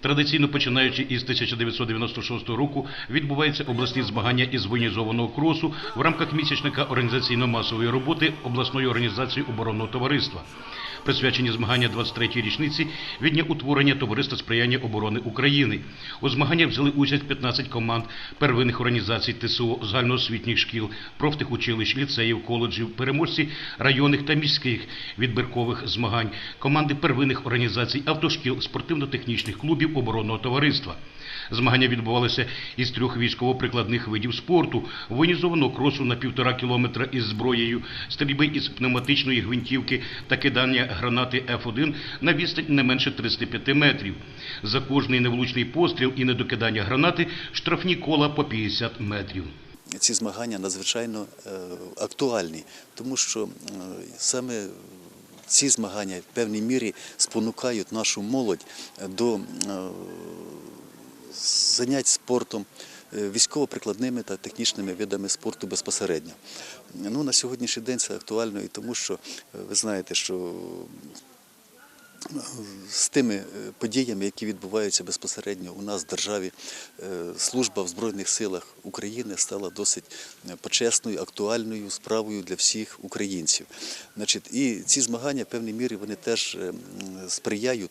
Традиційно починаючи із 1996 року відбуваються обласні змагання із воєнізованого кросу в рамках місячника організаційно-масової роботи обласної організації оборонного товариства. Присвячені змагання 23-ї річниці від дня утворення Товариства сприяння оборони України. У змаганнях взяли участь 15 команд первинних організацій ТСО, загальноосвітніх шкіл, профтехучилищ, ліцеїв, коледжів, переможці районних та міських відбіркових змагань, команди первинних організацій автошкіл, спортивно-технічних клубів оборонного товариства. Змагання відбувалися із трьох військово-прикладних видів спорту, воєнізованого кросу на півтора кілометра із зброєю, стрільби із пневматичної гвинтівки та кидання гранати Ф1 на відстань не менше 35 метрів. За кожний невлучний постріл і недокидання гранати штрафні кола по 50 метрів. ці змагання надзвичайно е, актуальні, тому що е, саме ці змагання в певній мірі спонукають нашу молодь до е, занять спортом. е, Військово-прикладними та технічними видами спорту безпосередньо. Ну, на сьогоднішній день це актуально і тому, що е, ви знаєте, що з тими е, подіями, які відбуваються безпосередньо у нас в державі, е, служба в Збройних силах України стала досить е, почесною, актуальною справою для всіх українців. Значить, і ці змагання в певній мірі вони теж сприяють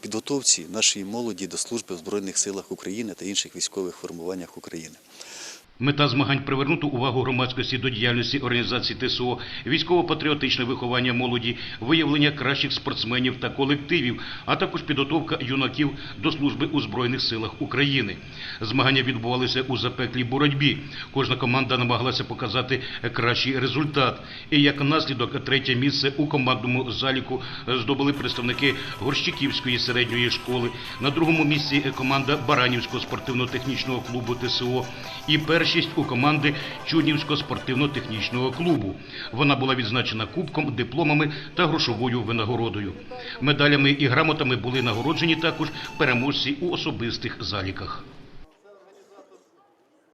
підготовці нашої молоді до служби в Збройних силах України та інших військових формуваннях України. Мета змагань привернути увагу громадськості до діяльності організації ТСО, військово-патріотичне виховання молоді, виявлення кращих спортсменів та колективів, а також підготовка юнаків до служби у Збройних силах України. Змагання відбувалися у запеклій боротьбі. Кожна команда намагалася показати кращий результат. І як наслідок третє місце у командному заліку здобули представники Горщиківської середньої школи. На другому місці команда Баранівського спортивно-технічного клубу ТСО і першість у команди Чуднівського спортивно-технічного клубу. Вона була відзначена кубком, дипломами та грошовою винагородою. Медалями і грамотами були нагороджені також переможці у особистих заліках.